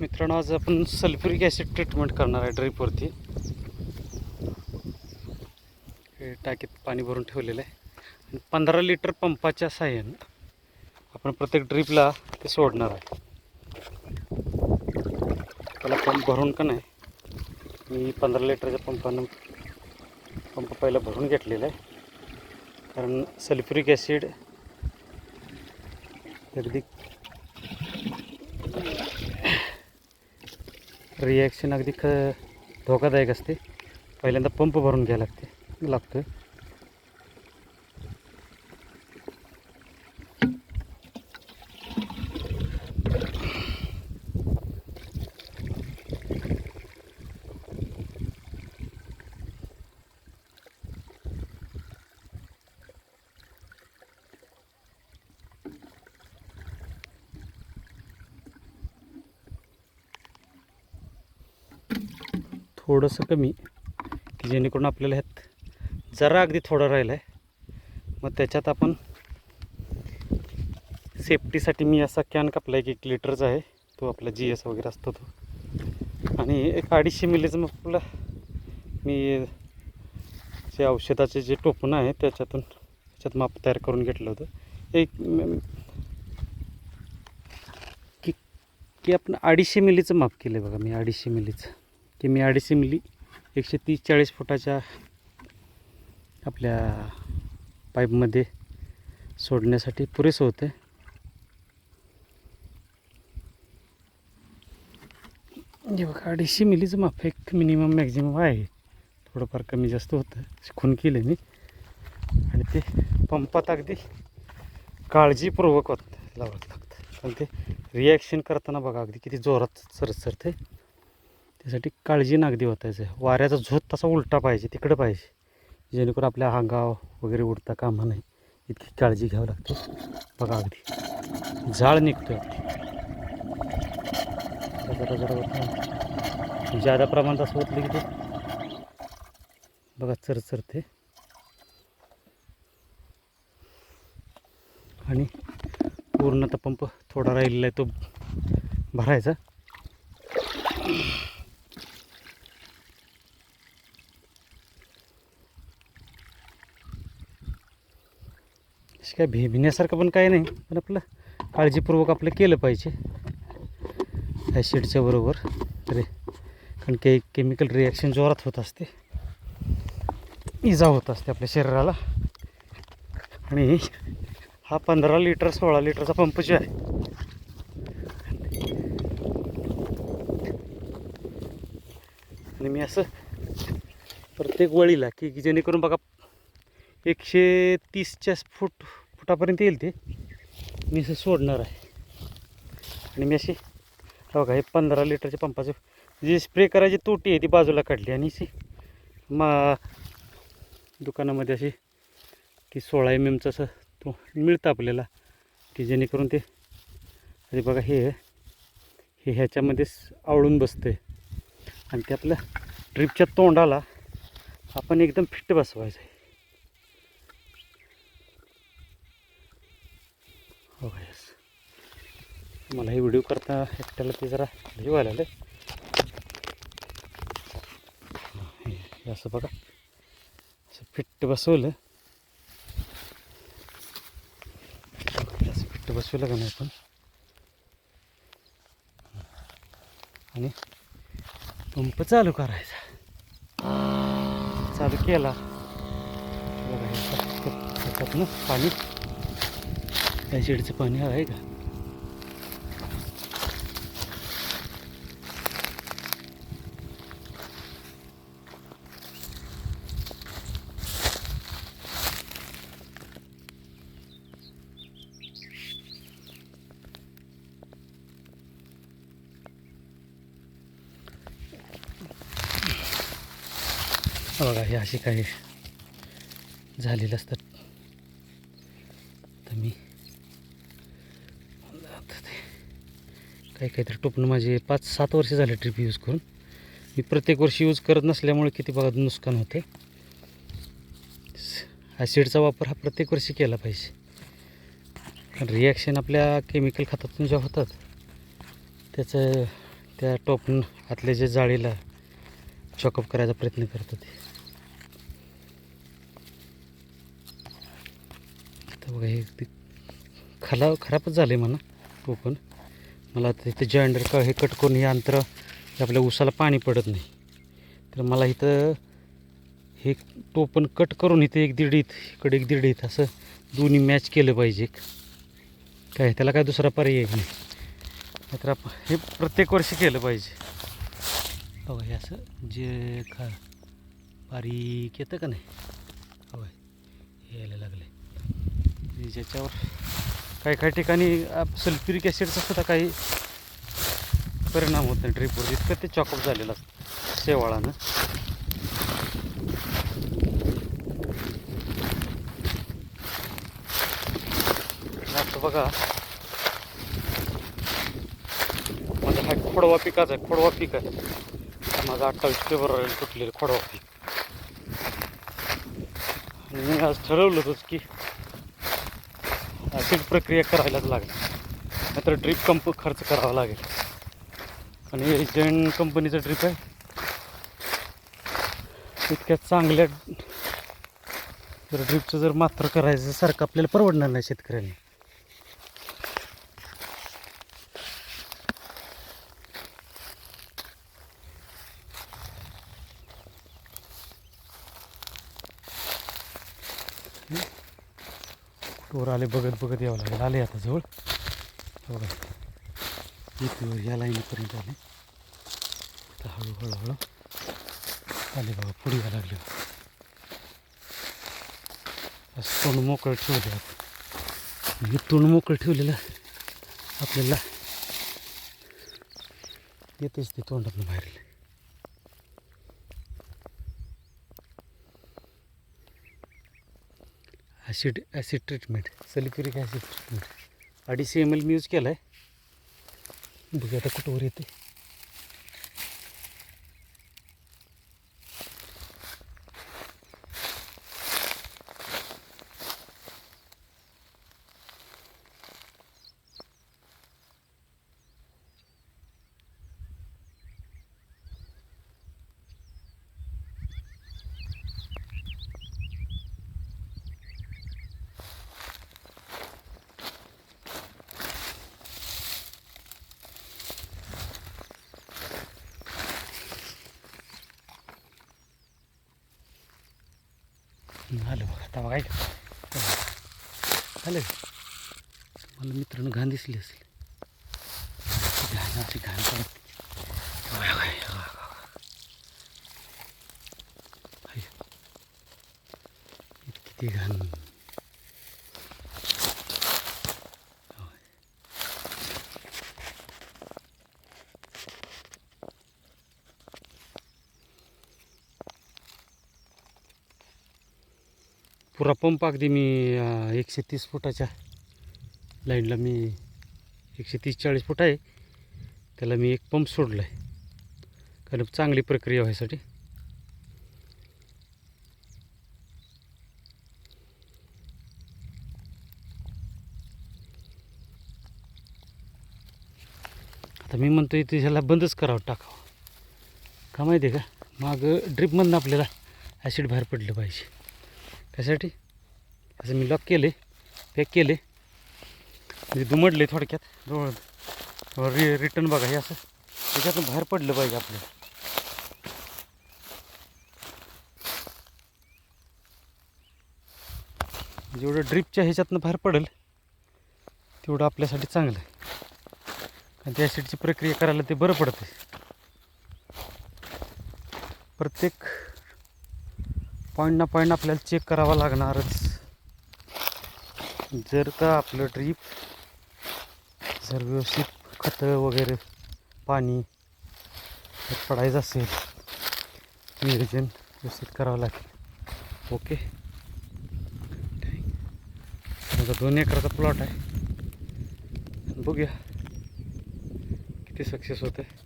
मित्रांनो आज आपण सल्फ्युरिक ॲसिड ट्रीटमेंट करणार आहे ड्रीपवरती हे टाकीत पाणी भरून ठेवलेलं आहे. आणि पंधरा लिटर पंपाच्या साह्यानं आपण प्रत्येक ड्रीपला ते सोडणार आहे. त्याला पंप भरून का नाही मी पंधरा लिटरच्या पंपानं पंप पहिला भरून घेतलेला आहे. कारण सल्फ्युरिक ॲसिड अगदी रिॲक्शन अगदी ख धोकादायक असते. पहिल्यांदा पंप भरून घ्यायला लागते. लागतो आहे थोडंसं कमी की जेणेकरून आपल्याला ह्यात जरा अगदी थोडं राहिलं आहे मग त्याच्यात आपण सेफ्टीसाठी मी असा कॅन कापला एक एक लिटरचा आहे. तो आपला जी एस वगैरे असतो तो. आणि एक अडीचशे मिलीचं मग आपलं मी जे औषधाचे जे टोपणं आहे त्याच्यातून त्याच्यात माप तयार करून घेतलं होतं. एक की की आपण अडीचशे मिलीचं माप केलं आहे बघा मी अडीचशे मिलीचं. की मी अडीचशे मिली. एकशे तीस चाळीस फुटाच्या आपल्या पाईपमध्ये सोडण्यासाठी पुरेसं होतं. जे बघा अडीचशे मिलीचं माफ एक मिनिमम मॅक्झिमम आहे. थोडंफार कमी जास्त होतं. खून केलं मी. आणि ते पंपात अगदी काळजीपूर्वक होत लावावं लागतं. कारण ते रिॲक्शन करताना बघा अगदी किती जोरात सरसरते त्यासाठी काळजी नागदी होतायचं. आहे वाऱ्याचा झोत तसा उलटा पाहिजे तिकडं पाहिजे. जेणेकरून आपल्या अंगाव वगैरे उडता कामा नाही इतकी काळजी घ्यावी लागते. बघा अगदी. जाळ निघतो जरा जरा जादा प्रमाणात असं होतलं की ते. बघा चरचरते. आणि पूर्णतः पंप थोडा राहिलेला आहे तो भरायचा. असं काय भी भिण्यासारखं पण काही नाही. पण आपलं काळजीपूर्वक आपलं केलं पाहिजे. ॲसिडच्या बरोबर. रे कारण काही केमिकल रिॲक्शन जोरात होत असते. इजा होत असते आपल्या शरीराला. आणि हा पंधरा लिटर सोळा लिटरचा पंप जो आहे. आणि मी असं प्रत्येक वळीला की की जेणेकरून बघा एकशे तीसच्या फूट फुटापर्यंत येईल ते. मी असं सोडणार आहे. आणि मी अशी हो बघा हे पंधरा लिटरच्या पंपाचं जी स्प्रे करायची तोटी आहे ती बाजूला काढली आणि अशी मा दुकानामध्ये अशी की सोळा एम एमचं असं तो मिळतं आपल्याला की जेणेकरून ते अरे बघा हे हे ह्याच्यामध्येच आवळून बसतं आहे आणि ते आपल्या ड्रिपच्या तोंडाला आपण एकदम फिट बसवायचं आहे. हो यस मला हे व्हिडिओ करता एकट्याला ते जरा हे व्हायला आलं असं बघा. असं फिट्ट बसवलं. असं फिट्ट बसवलं का नाही आपण? आणि पंप चालू करायचा. चालू केला. बघा त्याच्यातनं पाणी. ॲसिडचं पाणी आहे का? बघा हे असे काही झालेले असतात. तर मी आता ते काही काहीतरी टोपणं माझे पाच सात वर्ष झाले ट्रिप यूज करून. मी प्रत्येक वर्षी यूज करत नसल्यामुळे किती भागात नुकसान होते. ॲसिडचा वापर हा प्रत्येक वर्षी केला पाहिजे. रिॲक्शन आपल्या केमिकल खतातून ज्या होतात त्याचं त्या टोपण आतल्या जे जाळीला चॉकअप करायचा प्रयत्न करत होते बघा हे ते खला खराबच झाले म्हणा टोपण. मला इथं जॉईंडर का हे कट करून हे अंतर आपल्या उसाला पाणी पडत नाही. तर मला इथं हे टोपण कट करून इथे एक दीड इथ इकडे एक दीड इथ असं दोन्ही मॅच केलं पाहिजे. काय त्याला काय दुसरा पर्याय नाही. नाहीतर आपण हे प्रत्येक वर्षी केलं पाहिजे. बघा हे असं जे खा बारीक येतं का नाही? होय यायला लागले ज्याच्यावर काही काही ठिकाणी सल्फ्युरिक ॲसिडचा सुद्धा काही परिणाम होत नाही ड्रीपवर. इतकं ते चॉकअप झालेलं असतं शेवाळानं. आता बघा. माझा हा खोडवा पिकाचा आहे खोडवा पीक आहे. माझा अठ्ठावीस फेब्रुवारीला तुटलेलं खोडवा पीक. आणि मी आज ठरवलं होतंच की अशीच प्रक्रिया करायलाच लागेल. नाहीतर ड्रीप कंप खर्च करावा लागेल. आणि जैन कंपनीचं ड्रीप आहे. इतक्या चांगल्या जर ड्रीपचं जर मात्र करायचं सारखं आपल्याला परवडणार नाही शेतकऱ्यांनी. टोर आले बघत बघत यावं लागेल. आले आता जवळ. बघा इथं या लाईनीपर्यंत आले. आता हळूहळू हळू. आले बघा पुढे यायला लागले असं तोंड मोकळं ठेवले आपण हे तोंड मोकळं ठेवलेलं आपल्याला. येतेच ते तोंडातून बाहेर acid acid treatment sulphuric acid treatment. अडीचशे एम एल मी यूज केला आहे बघूया आता कुठंवर येते आलं बघा आता बघा ऐका. आलं मला मित्रांनो घाण दिसली असेल. घाण अशी घाण पडत इतकी ती घाण. पुरा पंप अगदी मी एकशे तीस फुटाच्या लाईनला मी एकशे तीस चाळीस फूट आहे. त्याला मी एक पंप सोडला आहे कारण चांगली प्रक्रिया व्हायसाठी. आता मी म्हणतो इथे ह्याला बंदच करावं टाकावं. का माहिती आहे का? मागं ड्रिपमधनं आपल्याला ॲसिड बाहेर पडलं पाहिजे. कशासाठी? असं मी लॉक केले पॅक केले. म्हणजे दुमडले थोडक्यात जवळ. रि रिटर्न बघा हे असं त्याच्यातून बाहेर पडलं पाहिजे आपल्याला जेवढं ड्रिपच्या ह्याच्यातनं बाहेर पडेल तेवढं आपल्यासाठी चांगलं. आहे कारण त्या ॲसिडची प्रक्रिया करायला ते बरं पडते प्रत्येक पॉईंट ना पॉईंट आपल्याला चेक करावा लागणारच. जर का आपलं ड्रीप जर व्यवस्थित खतं वगैरे पाणी पडायचं असेल नियोजन व्यवस्थित करावं लागेल. ओके माझा दोन एकराचा प्लॉट आहे. बघूया. किती सक्सेस होतं आहे